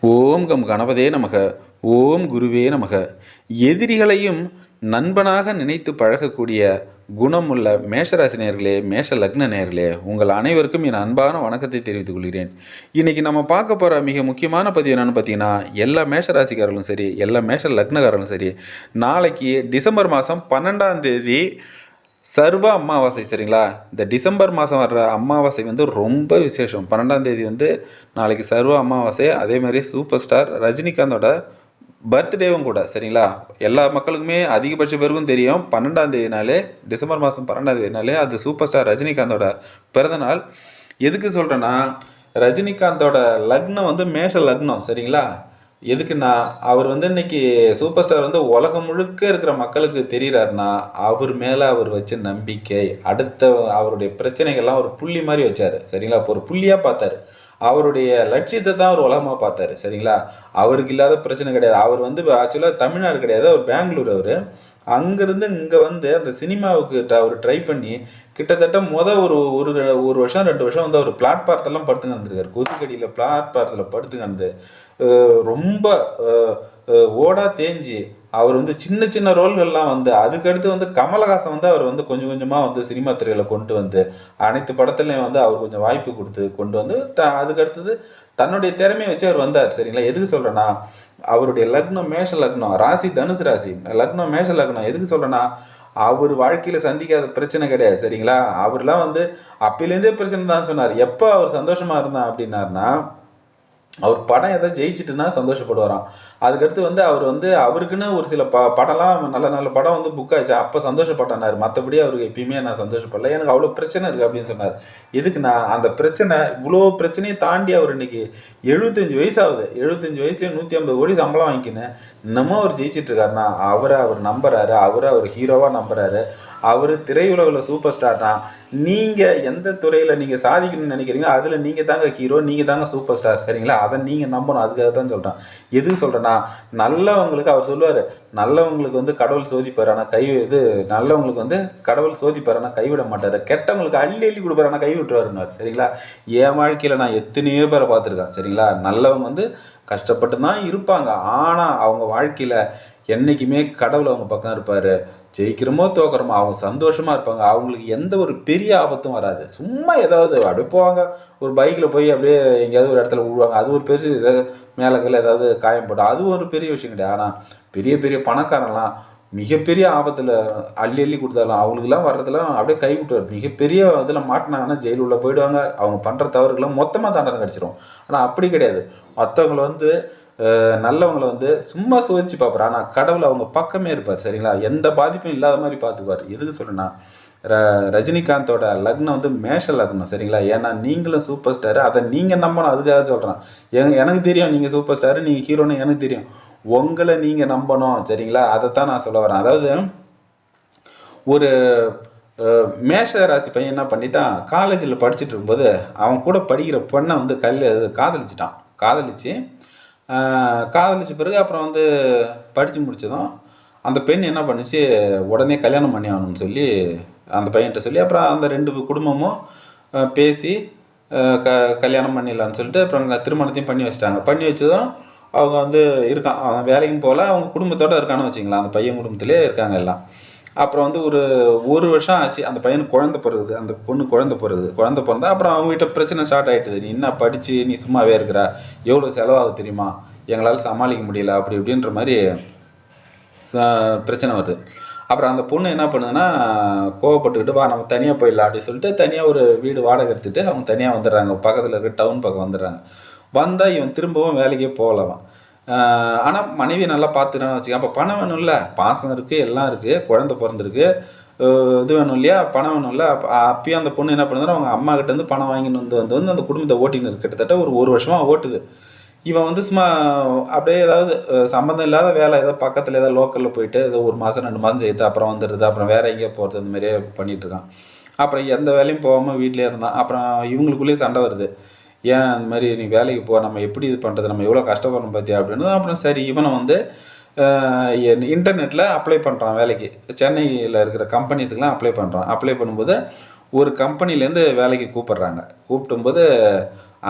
ஓம் come கணபதே நமக. ஓம் குருவே நமக. எதிரிகளையும் நண்பனாக நினைத்து பழகக்கூடிய குணமுள்ள மேஷராசி மேஷ லக்ன நேர்களே உங்கள் அனைவருக்கும் என் அன்பான வணக்கத்தை தெரிவித்துக் கொள்கிறேன். இன்றைக்கி நம்ம பார்க்க போகிற மிக முக்கியமான பதிவு என்னென்னு பார்த்தீங்கன்னா எல்லா மேஷராசிக்காரர்களும் சரி எல்லா மேஷ லக்னக்காரர்களும் சரி நாளைக்கு டிசம்பர் மாதம் பன்னெண்டாம் தேதி சர்வ அமாவாசை சரிங்களா? இந்த டிசம்பர் மாதம் வர்ற அமாவாசை வந்து ரொம்ப விசேஷம். பன்னெண்டாம் தேதி வந்து நாளைக்கு சர்வ அமாவாசை அதே மாதிரி சூப்பர் ஸ்டார் ரஜினிகாந்தோட பர்த்டேவும் கூட சரிங்களா? எல்லா மக்களுக்குமே அதிகபட்ச பேருக்கும் தெரியும். பன்னெண்டாம் தேதினாலே டிசம்பர் மாதம் பன்னெண்டாம் தேதினாலே அது சூப்பர் ஸ்டார் ரஜினிகாந்தோட பிறந்தநாள் எதுக்கு சொல்கிறேன்னா ரஜினிகாந்தோட லக்னம் வந்து மேஷ லக்னம் சரிங்களா? எதுக்குன்னா அவர் வந்து இன்னைக்கு சூப்பர் ஸ்டார் வந்து உலகம் முழுக்க இருக்கிற மக்களுக்கு தெரிகிறாருன்னா அவர் மேலே அவர் வச்ச நம்பிக்கை அடுத்த அவருடைய பிரச்சனைகள்லாம் ஒரு புள்ளி மாதிரி வச்சார். சரிங்களா? இப்போ ஒரு புள்ளியாக பார்த்தாரு. அவருடைய லட்சியத்தை தான் அவர் உலகமாக பார்த்தாரு. சரிங்களா? அவருக்கு இல்லாத பிரச்சனை கிடையாது. அவர் வந்து ஆக்சுவலாக தமிழ்நாடு கிடையாது. அவர் பெங்களூர் அவர். அங்கேருந்து இங்கே வந்து அந்த சினிமாவுக்கு அவர் ட்ரை பண்ணி கிட்டத்தட்ட மொதல் ஒரு ஒரு ஒரு வருஷம் ரெண்டு வருஷம் வந்து அவர் பிளாட்பாரத்தெல்லாம் படுத்து நடந்திருக்காரு கொசுக்கடியில் பிளாட்பாரத்தில் படுத்து நடந்து ரொம்ப ஓடா தேஞ்சு அவர் வந்து சின்ன சின்ன ரோல்கள்லாம் வந்து அதுக்கடுத்து வந்து கமலஹாசன் வந்து அவர் வந்து கொஞ்சம் கொஞ்சமாக வந்து சினிமா துறையில் கொண்டு வந்து அனைத்து படத்துலையும் வந்து அவர் கொஞ்சம் வாய்ப்பு கொடுத்து கொண்டு வந்து த அதுக்கடுத்தது தன்னுடைய திறமையை வச்சு அவர் வந்தார். சரிங்களா? எதுக்கு சொல்கிறேன்னா அவருடைய லக்னம் மேஷ லக்னம் ராசி தனுசு ராசி. லக்னம் மேஷ லக்னம். எதுக்கு சொல்கிறேன்னா அவர் வாழ்க்கையில் சந்திக்காத பிரச்சனை கிடையாது சரிங்களா? அவர்லாம் வந்து அப்பிலேருந்தே பிரச்சனை தான் சொன்னார். எப்போ அவர் சந்தோஷமாக இருந்தான் அப்படின்னாருன்னா அவர் படம் எதாவது ஜெயிச்சிட்டுனா சந்தோஷப்படுவாராம். அதுக்கடுத்து வந்து அவர் வந்து அவருக்குன்னு ஒரு சில ப படம்லாம் நல்ல நல்ல படம் வந்து புக் ஆயிடுச்சு. அப்போ சந்தோஷப்பட்டானார் மற்றபடி அவருக்கு எப்பயுமே நான் சந்தோஷப்படல. எனக்கு அவ்வளோ பிரச்சனை இருக்குது அப்படின்னு சொன்னார். எதுக்குன்னா அந்த பிரச்சனை இவ்வளோ பிரச்சனையை தாண்டி அவர் இன்னைக்கு எழுபத்தஞ்சு வயசு ஆகுது எழுபத்தஞ்சு வயசுலேயே நூற்றி ஐம்பது கோடி சம்பளம் வாங்கிக்கின்னு இன்னமும் அவர் ஜெயிச்சிட்டு இருக்காருன்னா அவரை அவர் நம்புறாரு. அவரை அவர் ஹீரோவாக நம்புறாரு. அவர் திரையுலகில் சூப்பர் ஸ்டார்னா நீங்கள் எந்த துறையில் நீங்கள் சாதிக்கணும்னு நினைக்கிறீங்களோ அதில் நீங்கள் தாங்க ஹீரோ நீங்கள் தாங்க சூப்பர் ஸ்டார் சரிங்களா? அதை நீங்கள் நம்பணும். அதுக்காக தான் சொல்கிறேன் எதுக்கு சொல்கிறேன்னா நல்லவங்களுக்கு அவர் சொல்லுவார் நல்லவங்களுக்கு வந்து கடவுள் சோதிப்பார் ஆனால் கை இது நல்லவங்களுக்கு வந்து கடவுள் சோதிப்பார் ஆனால் கைவிட மாட்டார். கெட்டவங்களுக்கு அள்ளி அள்ளி கொடுப்பார் ஆனால் கை விட்டுருவாருன்னார் சரிங்களா? என் வாழ்க்கையில் நான் எத்தனையோ பேரை பார்த்துருக்கேன் சரிங்களா? நல்லவங்க வந்து கஷ்டப்பட்டு தான் இருப்பாங்க. ஆனால் அவங்க வாழ்க்கையில் என்றைக்குமே கடவுள் அவங்க பக்கம் இருப்பார். ஜெயிக்கிறோமோ தோக்கிறமோ அவங்க சந்தோஷமாக இருப்பாங்க. அவங்களுக்கு எந்த ஒரு பெரிய ஆபத்தும் வராது. சும்மா ஏதாவது அப்படியே போவாங்க. ஒரு பைக்கில் போய் அப்படியே எங்கேயாவது ஒரு இடத்துல விழுவாங்க. அது ஒரு பெருசு ஏதாவது கீழே ஏதாவது காயம் போடும் அது ஒரு பெரிய விஷயம் கிடையாது. ஆனால் பெரிய பெரிய பணக்காரன்லாம் மிகப்பெரிய ஆபத்தில் அள்ளி அள்ளி கொடுத்தாலும் அவங்களுக்குலாம் வர்றதுலாம் அப்படியே கைவிட்டு மிகப்பெரிய இதில் மாட்டினாங்கன்னா ஜெயில் உள்ளே போயிடுவாங்க. அவங்க பண்ணுற தவறுக்கெல்லாம் மொத்தமாக தண்டனை கிடச்சிரும். ஆனால் அப்படி கிடையாது. மற்றவங்களை வந்து நல்லவங்களை வந்து சும்மா சோதிச்சு பார்ப்பார். ஆனால் கடவுள் அவங்க பக்கமே இருப்பார் சரிங்களா? எந்த பாதிப்பும் இல்லாத மாதிரி பார்த்துக்குவார். எதுக்கு சொல்லுன்னா ர ரஜினிகாந்தோட லக்னம் வந்து மேஷ லக்னம் சரிங்களா? ஏன்னா நீங்களும் சூப்பர் ஸ்டார் அதை நீங்கள் நம்பணும் அதுக்காக சொல்கிறேன் எங்க எனக்கு தெரியும் நீங்கள் சூப்பர் ஸ்டார் நீங்கள் ஹீரோன்னு எனக்கு தெரியும். உங்களை நீங்கள் நம்பணும் சரிங்களா? அதைத்தான் நான் சொல்ல வரேன். அதாவது ஒரு மேஷ ராசி பையன் என்ன பண்ணிட்டான்? காலேஜில் படிச்சுட்டு இருக்கும்போது அவன் கூட படிக்கிற பொண்ணை வந்து கல் காதலிச்சிட்டான். காதலிச்சு காதலிச்ச பிறகு அப்புறம் வந்து படித்து முடிச்சதும் அந்த பெண் என்ன பண்ணுச்சு உடனே கல்யாணம் பண்ணி ஆகணும்னு சொல்லி அந்த பையன்கிட்ட சொல்லி அப்புறம் அந்த ரெண்டு குடும்பமும் பேசி க கல்யாணம் பண்ணிடலான்னு சொல்லிட்டு அப்புறம் திருமணத்தையும் பண்ணி வச்சிட்டாங்க. பண்ணி வச்சதும் அவங்க வந்து இருக்கான் அவன் வேலைக்கும் போகல. அவங்க குடும்பத்தோடு இருக்கான்னு வச்சுங்களேன். அந்த பையன் குடும்பத்திலே இருக்காங்க எல்லாம். அப்புறம் வந்து ஒரு ஒரு வருஷம் ஆச்சு அந்த பையனுக்கு குழந்தை பிறகுது அந்த பொண்ணு குழந்தை பிறகுது. குழந்தை பிறந்தா அப்புறம் அவங்க வீட்டில் பிரச்சனை ஸ்டார்ட் ஆயிட்டுது. நீ என்ன படித்து நீ சும்மாவே இருக்கிற? எவ்வளோ செலவாகுது தெரியுமா? எங்களால் சமாளிக்க முடியல அப்படி இப்படின்ற மாதிரி பிரச்சனை வருது. அப்புறம் அந்த பொண்ணு என்ன பண்ணுதுன்னா கோவப்பட்டுக்கிட்டு வா நம்ம தனியாக போயிடலாம் அப்படின்னு சொல்லிட்டு தனியாக ஒரு வீடு வாடகை எடுத்துகிட்டு அவங்க தனியாக வந்துடுறாங்க. பக்கத்தில் இருக்க டவுன் பக்கம் வந்துடுறாங்க. வந்தால் இவன் திரும்பவும் வேலைக்கே போகலவன் ஆனால் மனைவி நல்லா பார்த்துக்கிறான்னு வச்சுக்க அப்போ பணம் வேணும்ல? பாசம் இருக்குது எல்லாம் இருக்குது குழந்த பிறந்திருக்கு. இது வேணும் இல்லையா? பணம் வேணும்ல? அப்போ அப்பயும் அந்த பொண்ணு என்ன பண்ணுதுன்னா அவங்க அம்மா கிட்ட இருந்து பணம் வாங்கின்னு வந்து வந்து வந்து அந்த குடும்பத்தை ஓட்டின்னு கிட்டத்தட்ட ஒரு ஒரு வருஷமாக ஓட்டுது. இவன் வந்து சும்மா அப்படியே ஏதாவது சம்மந்தம் இல்லாத வேலை ஏதோ பக்கத்தில் ஏதோ லோக்கலில் போயிட்டு ஏதோ ஒரு மாதம் ரெண்டு மாதம் செய்யுது அப்புறம் வந்துடுது. அப்புறம் வேற எங்கேயோ போகிறது அந்த மாதிரியே பண்ணிகிட்ருக்கான் இருக்கான். அப்புறம் எந்த வேலையும் போகாமல் வீட்டிலே இருந்தான். அப்புறம் இவங்களுக்குள்ளேயே சண்டை வருது. ஏன் அந்த மாதிரி நீ வேலைக்கு போ நம்ம எப்படி இது பண்ணுறது நம்ம எவ்வளோ கஷ்டப்படணும் பார்த்தியா அப்படின்னு? அப்புறம் சரி இவனை வந்து இன்டர்நெட்டில் அப்ளை பண்ணுறான் வேலைக்கு. சென்னையில் இருக்கிற கம்பெனிஸுக்கெலாம் அப்ளை பண்ணுறான் அப்ளை பண்ணும்போது ஒரு கம்பெனிலேருந்து வேலைக்கு கூப்பிட்றாங்க. கூப்பிடும்போது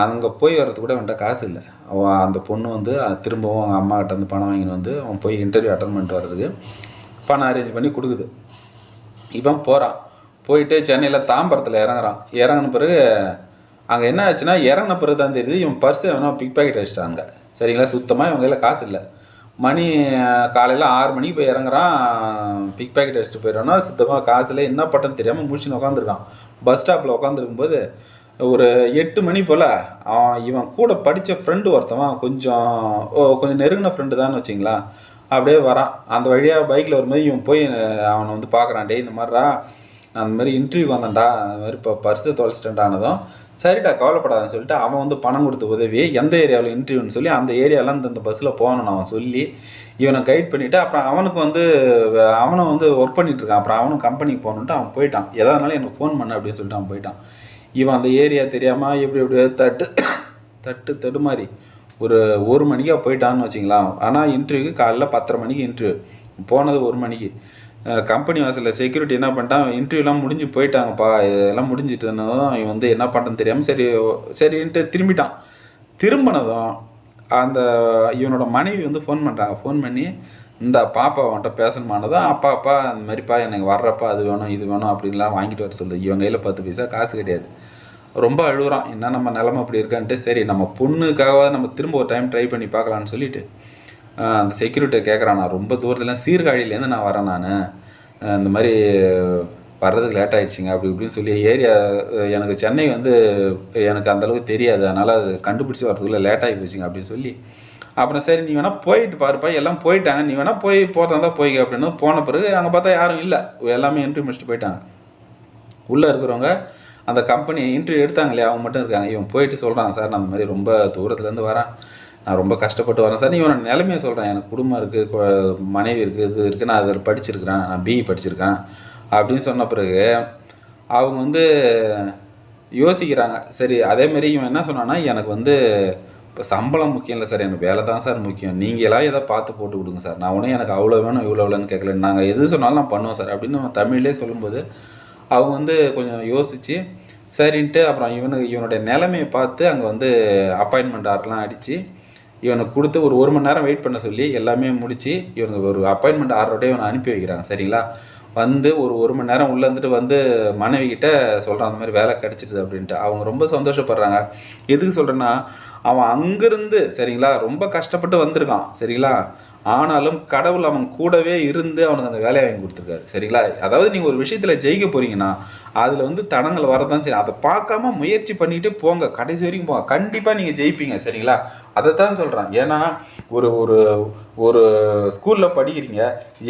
அங்கே போய் வர்றதுக்கு கூட அவன்கிட்ட காசு இல்லை. அவன் அந்த பொண்ணு வந்து திரும்பவும் அவங்க அம்மாக்கிட்ட வந்து பணம் வாங்கின்னு வந்து அவன் போய் இன்டர்வியூ அட்டன் பண்ணிட்டு வர்றதுக்கு பணம் அரேஞ்ச் பண்ணி கொடுக்குது. இவன் போகிறான் போயிட்டு சென்னையில் தாம்பரத்தில் இறங்குறான். இறங்கின பிறகு அங்கே என்ன ஆச்சுன்னா இறங்கின பிறகு தான் தெரியுது இவன் பர்ஸை வேணா பிக் பாக்கெட் வச்சிட்டாங்க சரிங்களா? சுத்தமாக இவங்க கையில் காசு இல்லை. மணி காலையில் ஆறு மணிக்கு போய் இறங்குறான் பிக் பாக்கெட் அடிச்சுட்டு போயிடறான்னா சுத்தமாக காசில் என்ன பட்டம் தெரியாமல் முடிச்சுன்னு உட்காந்துருக்கான் பஸ் ஸ்டாப்பில் உட்காந்துருக்கும்போது ஒரு எட்டு மணி போல் அவன் இவன் கூட படித்த ஃப்ரெண்டு ஒருத்தவன் கொஞ்சம் ஓ கொஞ்சம் நெருங்கின ஃப்ரெண்டு தான் வச்சிங்களேன் அப்படியே வரான். அந்த வழியாக பைக்கில் வரும்போது இவன் போய் அவனை வந்து பார்க்குறான். டே இந்த மாதிரிடா நான் அந்த மாதிரி இன்டர்வியூ வந்தேன்டா அந்த மாதிரி இப்போ பர்ஸை தொலைச்சிட்டேன்டானதும் சரிடா கவலைப்படாதுன்னு சொல்லிட்டு அவன் வந்து பணம் கொடுத்த உதவி எந்த ஏரியாவில் இன்டர்வியூன்னு சொல்லி அந்த ஏரியாலாம் இந்த பஸ்ஸில் போகணும்னு அவன் சொல்லி இவனை கைட் பண்ணிவிட்டு அப்புறம் அவனுக்கு வந்து அவனும் வந்து ஒர்க் பண்ணிட்டு இருக்கான். அப்புறம் அவனும் கம்பெனிக்கு போகணுன்ட்டு அவன் போயிட்டான். எதானாலும் எனக்கு ஃபோன் பண்ண அப்படின்னு சொல்லிட்டு அவன் போயிட்டான். இவன் அந்த ஏரியா தெரியாமல் எப்படி எப்படி தட்டு தட்டு தடுமாறி ஒரு ஒரு மணிக்காக போயிட்டான்னு வச்சிங்களா ஆனால் இன்டர்வியூக்கு காலைல பத்தரை மணிக்கு இன்டர்வியூ போனது ஒரு மணிக்கு. கம்பெனி வாசலில் செக்யூரிட்டி என்ன பண்ணிட்டான் இன்டர்வியூலாம் முடிஞ்சு போயிட்டாங்கப்பா. இதெல்லாம் முடிஞ்சிட்டுனதும் இவன் வந்து என்ன பண்ணுறன்னு தெரியாமல் சரி சரின்ட்டு திரும்பிட்டான். திரும்பினதும் அந்த இவனோட மனைவி வந்து ஃபோன் பண்ணுறாங்க ஃபோன் பண்ணி இந்த பாப்பா அவன்கிட்ட பேசணுமானதான் அப்பா அப்பா இந்த மாதிரிப்பா எனக்கு வர்றப்பா அது வேணும் இது வேணும் அப்படின்லாம் வாங்கிட்டு வர சொல்லுது இவன் கையில் பத்து பைசா காசு கிடையாது. ரொம்ப அழுகுறான். என்ன நம்ம நிலமை அப்படி இருக்கான்ட்டு? சரி நம்ம பொண்ணுக்காக நம்ம திரும்ப ஒரு டைம் ட்ரை பண்ணி பார்க்கலான்னு சொல்லிட்டு அந்த செக்யூரிட்டியை கேட்குறான் நான் ரொம்ப தூரத்தில் சீர்காழிலேருந்து நான் வரேன் நான். இந்த மாதிரி வர்றதுக்கு லேட் ஆகிடுச்சிங்க அப்படி இப்படின்னு சொல்லி ஏரியா எனக்கு சென்னை வந்து எனக்கு அந்தளவுக்கு தெரியாது. அதனால் அது கண்டுபிடிச்சி வரதுக்குள்ளே லேட் ஆகி போச்சுங்க அப்படின்னு சொல்லி. அப்புறம் சரி நீ வேணால் போயிட்டு பாருப்பா எல்லாம் போயிட்டாங்க. நீ வேணால் போய் போகிறதா இருந்தால் போய்க்க அப்படின்னு போன பிறகு அங்கே பார்த்தா யாரும் இல்லை. எல்லாமே என்ட்ரி முடிச்சுட்டு போயிட்டாங்க. உள்ளே இருக்கிறவங்க அந்த கம்பெனி இன்டர்வியூ எடுத்தாங்க இல்லையா? அவங்க மட்டும் இருக்காங்க. இவன் போயிட்டு சொல்கிறான் சார் நான் அந்த மாதிரி ரொம்ப தூரத்துலேருந்து வரேன். நான் ரொம்ப கஷ்டப்பட்டு வரேன். சார் நீ இவன் நிலைமையை சொல்கிறேன் எனக்கு குடும்பம் இருக்குது மனைவி இருக்குது இது இருக்குது நான் அதில் படிச்சிருக்கிறேன் நான் பிஇ படிச்சிருக்கேன் அப்படின்னு சொன்ன பிறகு அவங்க வந்து யோசிக்கிறாங்க. சரி அதேமாரி இவன் என்ன சொன்னான்னா எனக்கு வந்து இப்போ சம்பளம் முக்கியம் இல்லை சார் எனக்கு வேலை தான் சார் முக்கியம். நீங்களாம் எதை பார்த்து போட்டு கொடுங்க சார். நான் ஒன்றும் எனக்கு அவ்வளோ வேணும் இவ்வளோ வேணும்னு கேட்கல. நாங்கள் எது சொன்னாலும் நான் பண்ணுவோம் சார் அப்படின்னு நம்ம தமிழ்லேயே சொல்லும்போது அவங்க வந்து கொஞ்சம் யோசித்து சரின்ட்டு அப்புறம் இவனுக்கு இவனுடைய நிலைமையை பார்த்து அங்கே வந்து அப்பாயின்மெண்ட் ஆர்டெலாம் அடித்து இவனுக்கு கொடுத்து ஒரு ஒரு மணி நேரம் வெயிட் பண்ண சொல்லி எல்லாமே முடித்து இவனுக்கு ஒரு அப்பாயின்மெண்ட் ஆர்டரோடய இவனை அனுப்பி வைக்கிறாங்க. சரிங்களா? வந்து ஒரு ஒரு மணி நேரம் உள்ளே இருந்துட்டு வந்து மனைவி கிட்ட சொல்கிறான் அந்த மாதிரி வேலை கிடச்சிடுது அப்படின்ட்டு. அவங்க ரொம்ப சந்தோஷப்படுறாங்க. எதுக்கு சொல்கிறேன்னா அவன் அங்கேருந்து சரிங்களா? ரொம்ப கஷ்டப்பட்டு வந்திருக்கான் சரிங்களா? ஆனாலும் கடவுள் அவன் கூடவே இருந்து அவனுக்கு அந்த வேலையை வாங்கி கொடுத்துருக்காரு சரிங்களா? அதாவது நீங்கள் ஒரு விஷயத்தில் ஜெயிக்க போறீங்கன்னா அதில் வந்து தடங்கள் வரதான் சரி அதை பார்க்காம முயற்சி பண்ணிட்டு போங்க. கடைசி வரைக்கும் போங்க. கண்டிப்பாக நீங்கள் ஜெயிப்பீங்க சரிங்களா? அதை தான் சொல்கிறேன் ஏன்னா ஒரு ஒரு ஒரு ஸ்கூலில் படிக்கிறீங்க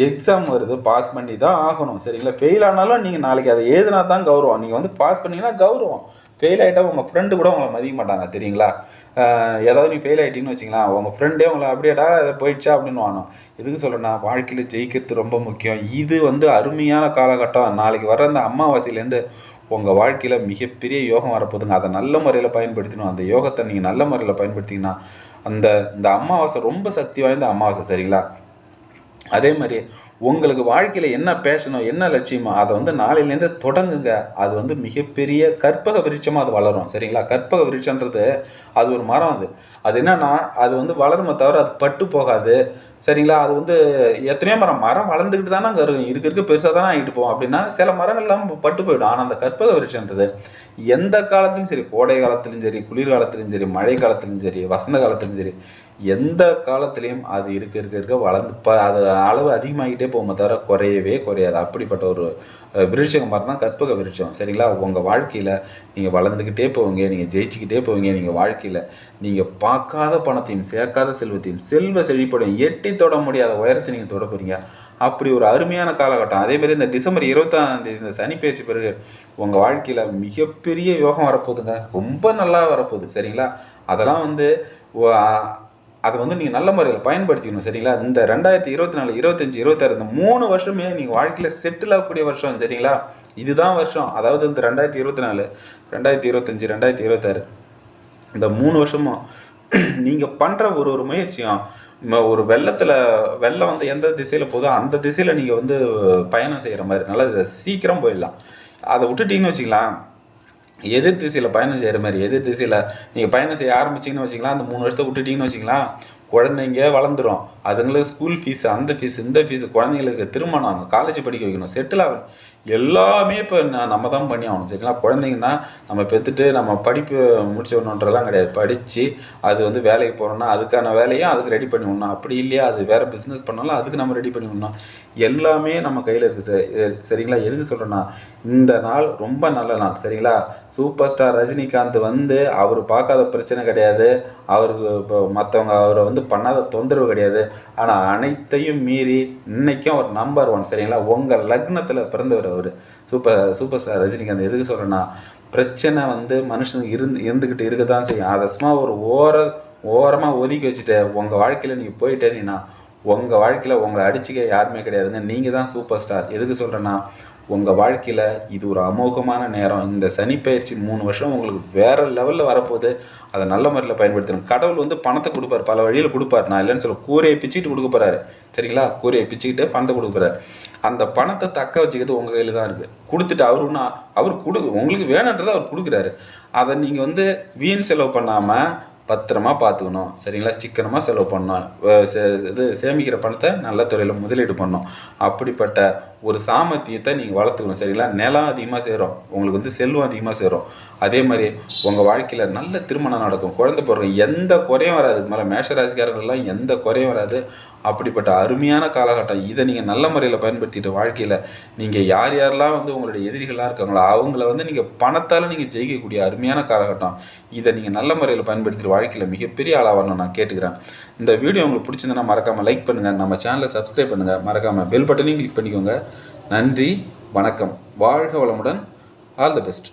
எக்ஸாம் வருது பாஸ் பண்ணி தான் ஆகணும் சரிங்களா? ஃபெயில் ஆனாலும் நீங்கள் நாளைக்கு அதை எழுதினா தான் கௌரவம். நீங்கள் வந்து பாஸ் பண்ணீங்கன்னா கௌரவம். ஃபெயில் ஆகிட்டா உங்கள் ஃப்ரெண்டு கூட உங்களை மதிக்க மாட்டாங்க தெரியுங்களா? ஏதாவது நீ ஃபெயில் ஆகிட்டின்னு வச்சிங்களேன் உங்கள் ஃப்ரெண்டே உங்களை அப்படியேடா அதை போயிடுச்சா அப்படின்னு வானோம் எதுக்கு சொல்கிறேன்னா வாழ்க்கையில் ஜெயிக்கிறது ரொம்ப முக்கியம். இது வந்து அருமையான காலகட்டம். நாளைக்கு வர அந்த அமாவாசையிலேருந்து உங்கள் வாழ்க்கையில் மிகப்பெரிய யோகம் வரப்போகுதுங்க. அதை நல்ல முறையில் பயன்படுத்தணும் அந்த யோகத்தை நீங்கள் நல்ல முறையில் பயன்படுத்திங்கன்னா அந்த இந்த அமாவாசை ரொம்ப சக்தி வாய்ந்த அமாவாசை சரிங்களா? அதே மாதிரி உங்களுக்கு வாழ்க்கையில் என்ன பேஷனோ என்ன லட்சியமோ அதை வந்து நாளையிலேருந்து தொடங்குங்க. அது வந்து மிகப்பெரிய கற்பக விருட்சமாக அது வளரும். சரிங்களா? கற்பக விருட்சன்றது அது ஒரு மரம் அது. அது என்னன்னா அது வந்து வளருமே தவிர அது பட்டு போகாது. சரிங்களா? அது வந்து எத்தனையோ மரம் மரம் வளர்ந்துக்கிட்டு தானே அங்கே இருக்கும் இருக்க இருக்க பெருசாக தானே ஆகிட்டு போவோம் அப்படின்னா சில மரங்கள்லாம் பட்டு போயிடும். ஆனால் அந்த கற்பக விருட்சன்றது எந்த காலத்துலையும் சரி கோடை காலத்துலையும் சரி குளிர் காலத்துலையும் சரி மழை காலத்துலையும் சரி வசந்த காலத்துலையும் சரி எந்த காலத்துலேயும் அது இருக்க இருக்க இருக்க வளர்ந்து ப அது அளவு அதிகமாகிட்டே போகுமே தவிர குறையவே குறையாது. அப்படிப்பட்ட ஒரு விருட்சம் மாதிரி தான் கற்பக விருட்சம் சரிங்களா? உங்கள் வாழ்க்கையில் நீங்கள் வளர்ந்துக்கிட்டே போவீங்க நீங்கள் ஜெயிச்சுக்கிட்டே போவீங்க நீங்கள் வாழ்க்கையில் நீங்கள் பார்க்காத பணத்தையும் சேர்க்காத செல்வத்தையும் செல்வ செழிப்படையும் எட்டி தொட முடியாத உயரத்தை நீங்கள் தொட போகிறீங்க அப்படி ஒரு அருமையான காலகட்டம். அதேமாதிரி இந்த டிசம்பர் இருபத்தாம் தேதி இந்த சனி பேச்சு பிறகு உங்கள் வாழ்க்கையில் மிகப்பெரிய யோகம் வரப்போகுதுங்க. ரொம்ப நல்லா வரப்போகுது. சரிங்களா? அதெல்லாம் வந்து அதை வந்து நீங்கள் நல்ல முறையில் பயன்படுத்திக்கணும் சரிங்களா? இந்த ரெண்டாயிரத்தி இருபத்தி நாலு இருபத்தஞ்சி இருபத்தாறு இந்த மூணு வருஷமே நீங்கள் வாழ்க்கையில் செட்டில் ஆகக்கூடிய வருஷம் சரிங்களா? இதுதான் வருஷம். அதாவது இந்த ரெண்டாயிரத்தி இருபத்தி நாலு ரெண்டாயிரத்தி இருபத்தஞ்சி ரெண்டாயிரத்தி இருபத்தாறு இந்த மூணு வருஷமும் நீங்கள் பண்ணுற ஒரு ஒரு முயற்சியும் ஒரு வெள்ளத்தில் வெள்ளம் வந்து எந்த திசையில் போதோ அந்த திசையில் நீங்கள் வந்து பயணம் செய்கிற மாதிரி நல்லா சீக்கிரம் போயிடலாம். அதை விட்டுட்டீங்கன்னு வச்சுக்கலாம். எதிர் திசையில் பயணம் செய்கிற மாதிரி எதிர் திசையில் நீங்கள் பயணம் செய்ய ஆரம்பிச்சிங்கன்னு வச்சிங்களா அந்த மூணு வருஷத்தை விட்டுட்டிங்கன்னு வச்சிங்களா குழந்தைங்க வளர்ந்துடும் அதுங்களுக்கு ஸ்கூல் ஃபீஸ் அந்த ஃபீஸ் இந்த ஃபீஸ் குழந்தைங்களுக்கு திருமணம் காலேஜ் படிக்க வைக்கணும் செட்டில் ஆகணும். எல்லாமே இப்போ நம்ம தான் பண்ணி ஆகணும் சரிங்களா? குழந்தைங்கன்னா நம்ம பெற்றுட்டு நம்ம படிப்பு முடிச்சோன்றதெல்லாம் கிடையாது. படித்து அது வந்து வேலைக்கு போகிறோம்னா அதுக்கான வேலையும் அதுக்கு ரெடி பண்ணி விடணும். அப்படி இல்லையா? அது வேறு பிஸ்னஸ் பண்ணாலும் அதுக்கு நம்ம ரெடி பண்ணி விடணும். எல்லாமே நம்ம கையில் இருக்குது சார் சரிங்களா? எதுக்கு சொல்கிறேன்னா இந்த நாள் ரொம்ப நல்ல நாள் சரிங்களா? சூப்பர் ஸ்டார் ரஜினிகாந்த் வந்து அவர் பார்க்காத பிரச்சனை கிடையாது. அவருக்கு இப்போ மற்றவங்க அவரை வந்து பண்ணாத தொந்தரவு கிடையாது. ஆனால் அனைத்தையும் மீறி இன்றைக்கும் அவர் நம்பர் ஒன் சரிங்களா? உங்கள் லக்னத்தில் பிறந்தவர் அவர். Super super star Rajinikanth. எதுக்கு சொல்கிறேன்னா பிரச்சனை வந்து மனுஷனுக்கு இருந்து இருந்துக்கிட்டு இருக்க தான் செய்யும். அதை சும்மா ஒரு ஓர ஓரமாக ஒதுக்கி வச்சுட்டு உங்கள் வாழ்க்கையில் நீங்கள் போயிட்டேன்னா உங்கள் வாழ்க்கையில் உங்களை அடிச்சுக்க யாருமே கிடையாதுங்க நீங்கள் தான் சூப்பர் ஸ்டார் எதுக்கு சொல்கிறேன்னா உங்கள் வாழ்க்கையில் இது ஒரு அமோகமான நேரம். இந்த சனி பயிற்சி மூணு வருஷம் உங்களுக்கு வேறு லெவலில் வரப்போகுது. அதை நல்ல முறையில் பயன்படுத்தணும். கடவுள் வந்து பணத்தை கொடுப்பார். பல வழியில் கொடுப்பார். நான் இல்லைன்னு சொல்ல கூரையை பிச்சுக்கிட்டு கொடுக்க போகிறாரு சரிங்களா? கூரையை பிச்சுக்கிட்டு பணத்தை கொடுக்க போகிறாரு அந்த பணத்தை தக்க வச்சுக்கிறது உங்கள் கையில் தான் இருக்குது கொடுத்துட்டு அவர் ஒன்று அவர் கொடு உங்களுக்கு வேணுன்றதை அவர் கொடுக்குறாரு. அதை நீங்கள் வந்து வீண் செலவு பண்ணாமல் பத்திரமா பார்த்துக்கணும். சரிங்களா? சிக்கனமாக செலவு பண்ணணும். சே- இது சேமிக்கிற பணத்தை நல்ல துறையில் முதலீடு பண்ணணும். அப்படிப்பட்ட ஒரு சாமர்த்தியத்தை நீங்கள் வளர்த்துக்கணும் சரிங்களா? நிலம் அதிகமாக சேரும். உங்களுக்கு வந்து செல்வம் அதிகமாக சேரும். அதே மாதிரி உங்கள் வாழ்க்கையில் நல்ல திருமணம் நடக்கும். குழந்தை பிறகு எந்த குறையும் வராது. மேலே மேஷராசிக்காரர்கள்லாம் எந்த குறையும் வராது. அப்படிப்பட்ட அருமையான காலகட்டம். இதை நீங்கள் நல்ல முறையில் பயன்படுத்திட்டு வாழ்க்கையில் நீங்கள் யார் யாரெல்லாம் வந்து உங்களுடைய எதிரிகளாக இருக்காங்களோ அவங்கள வந்து நீங்கள் பணத்தால் நீங்கள் ஜெயிக்கக்கூடிய அருமையான காலகட்டம். இதை நீங்கள் நல்ல முறையில் பயன்படுத்திட்டு வாழ்க்கையில் மிகப்பெரிய ஆளாக நான் கேட்டுக்கிறேன். இந்த வீடியோ உங்களுக்கு பிடிச்சிருந்தனா மறக்காமல் லைக் பண்ணுங்கள் நம்ம சேனலை சப்ஸ்கிரைப் பண்ணுங்கள் மறக்காமல் பெல் பட்டனையும் கிளிக் பண்ணிக்கோங்க. நன்றி வணக்கம். வாழ்க வளமுடன். All the best.